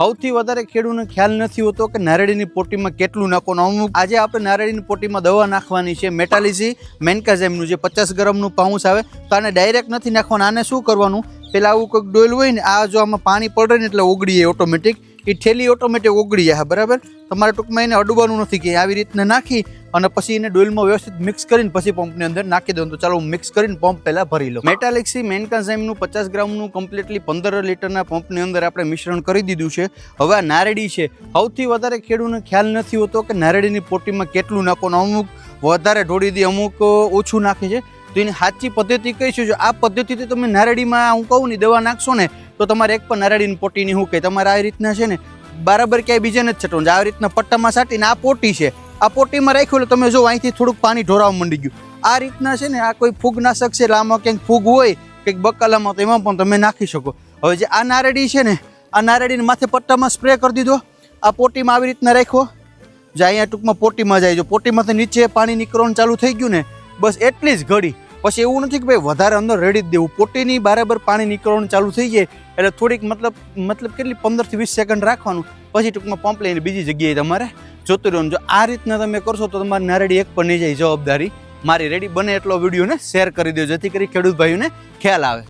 સૌથી વધારે ખેડૂતને ખ્યાલ નથી હોતો કે નારેડીની પોટીમાં કેટલું નાખવાનું. અમુક આજે આપણે નારેડીની પોટીમાં દવા નાખવાની છે મેટાલિસી મેન્કાઝેમનું જે પચાસ ગ્રામનું પાઉચ આવે, તો આને ડાયરેક્ટ નથી નાખવાનું. આને શું કરવાનું? પેલા આવું કંઈક ડોલ હોય ને, આ જો આમાં પાણી પડે ને એટલે ઓગળી જાય ઓટોમેટિક એ થેલી ઓટોમેટિક ઓગળી જાય બરાબર? તમારે ટૂંકમાં એને અડવાનું નથી કે આવી રીતના નાખી અને પછી એને ડોલમાં વ્યવસ્થિત મિક્સ કરીને પછી પંપની અંદર નાખી દઉં તો ચાલો હું મિક્સ કરીને પંપ પહેલાં ભરી લઉં. મેટાલિક્સી મેન્કાઝાઇમનું પચાસ ગ્રામનું કમ્પ્લીટલી પંદર લીટરના પંપની અંદર આપણે મિશ્રણ કરી દીધું છે. હવે આ નારેડી છે. સૌથી વધારે ખેડૂતને ખ્યાલ નથી હોતો કે નારેડીની પોટીમાં કેટલું નાખવાનું. અમુક વધારે ઢોળી દે, અમુક ઓછું નાખે છે. તો એની સાચી પદ્ધતિ કઈ છે? જો આ પદ્ધતિથી તમે નારેડીમાં હું કહું ને, દવા નાખશો ને, તો તમારે એક પણ નારેડીની પોટીની શું કહે? તમારે આ રીતના છે ને, બરાબર ક્યાંય બીજે નથી છટવાનું આ રીતના પટ્ટામાં સાટીને આ પોટી છે આ પોટીમાં રાખ્યું એટલે તમે જો અહીંથી થોડુંક પાણી ઢોરાવા માંડી ગયું. આ રીતના છે ને આ કોઈ ફૂગનાશક છે એટલે ક્યાંક ફૂગ હોય કંઈક બકાલામાં, તો એમાં પણ તમે નાખી શકો. હવે જે આ નારેડી છે ને, આ નારેડીને માથે પટ્ટામાં સ્પ્રે કરી દીધો. આ પોટીમાં આવી રીતના રાખ્યો. જે અહીંયા ટૂંકમાં પોટીમાં જાય. જો પોટીમાંથી નીચે પાણી નીકળવાનું ચાલુ થઈ ગયું ને, બસ એટલી જ ઘડી. પછી એવું નથી કે ભાઈ વધારે અંદર રેડી જ દેવું. પોટીની બરાબર પાણી નીકળવાનું ચાલુ થઈ જાય એટલે થોડીક મતલબ મતલબ કેટલી? પંદરથી વીસ સેકન્ડ રાખવાનું. પછી ટૂંકમાં પંપ લઈને બીજી જગ્યાએ તમારે જોતું રહેવાનું. જો આ રીતના તમે કરશો તો તમારી નારેડી એક પર નહીં જાય જવાબદારી. મારી રેડી બને એટલો વિડીયોને શેર કરી દો જેથી કરી ખેડૂત ભાઈઓને ખ્યાલ આવે.